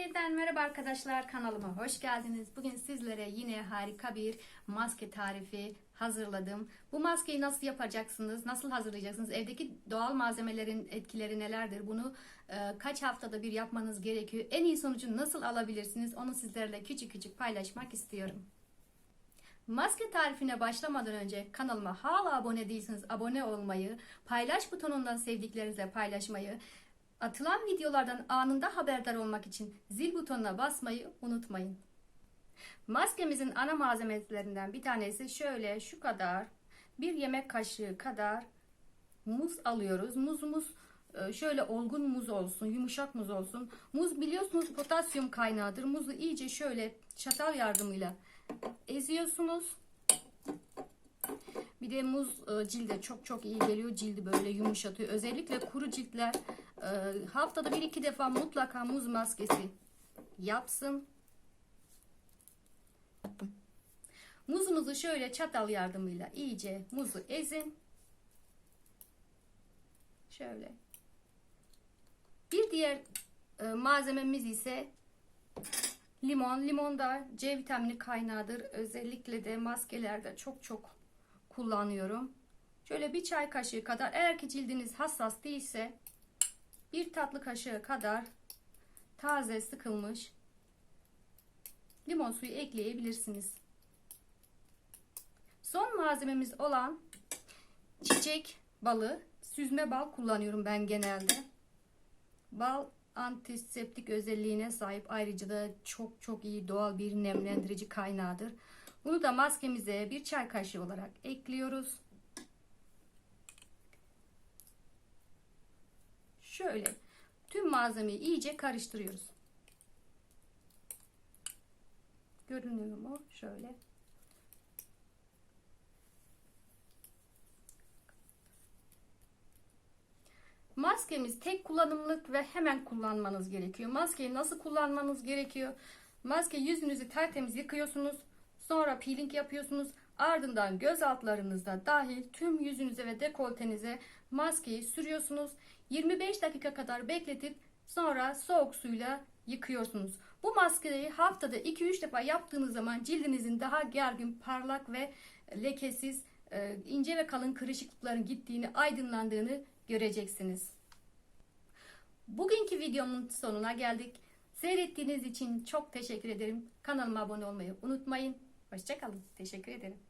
Yeniden merhaba arkadaşlar kanalıma hoş geldiniz. Bugün sizlere yine harika bir maske tarifi hazırladım. Bu maskeyi nasıl yapacaksınız, nasıl hazırlayacaksınız, evdeki doğal malzemelerin etkileri nelerdir, bunu e, kaç haftada bir yapmanız gerekiyor, en iyi sonucu nasıl alabilirsiniz onu sizlerle küçük küçük paylaşmak istiyorum. Maske tarifine başlamadan önce kanalıma hala abone değilseniz abone olmayı, paylaş butonundan sevdiklerinizle paylaşmayı, atılan videolardan anında haberdar olmak için zil butonuna basmayı unutmayın. Maskemizin ana malzemelerinden bir tanesi şöyle şu kadar bir yemek kaşığı kadar muz alıyoruz. Muzumuz e, şöyle olgun muz olsun, yumuşak muz olsun. Muz biliyorsunuz potasyum kaynağıdır. Muzu iyice şöyle çatal yardımıyla eziyorsunuz. Bir de muz e, cilde çok çok iyi geliyor. Cildi böyle yumuşatıyor. Özellikle kuru ciltler e, haftada bir iki defa mutlaka muz maskesi yapsın. Muzunuzu şöyle çatal yardımıyla iyice muzu ezin. Şöyle. Bir diğer e, malzememiz ise limon. Limon da C vitamini kaynağıdır. Özellikle de maskelerde çok çok kullanıyorum. Şöyle bir çay kaşığı kadar eğer ki cildiniz hassas değilse bir tatlı kaşığı kadar taze sıkılmış limon suyu ekleyebilirsiniz. Son malzememiz olan çiçek balı, süzme bal kullanıyorum ben genelde. Bal antiseptik özelliğine sahip ayrıca da çok çok iyi doğal bir nemlendirici kaynağıdır. Bunu da maskemize bir çay kaşığı olarak ekliyoruz. Şöyle tüm malzemeyi iyice karıştırıyoruz. Görünüyor mu? Şöyle. Maskemiz tek kullanımlık ve hemen kullanmanız gerekiyor. Maskeyi nasıl kullanmanız gerekiyor? Maske yüzünüzü tertemiz yıkıyorsunuz. Sonra peeling yapıyorsunuz. Ardından göz altlarınızda dahil tüm yüzünüze ve dekoltenize maskeyi sürüyorsunuz. 25 dakika kadar bekletip sonra soğuk suyla yıkıyorsunuz. Bu maskeyi haftada 2-3 defa yaptığınız zaman cildinizin daha gergin, parlak ve lekesiz, e, ince ve kalın kırışıklıkların gittiğini, aydınlandığını göreceksiniz. Bugünkü videomun sonuna geldik. Seyrettiğiniz için çok teşekkür ederim. Kanalıma abone olmayı unutmayın. Hoşçakalın. Teşekkür ederim.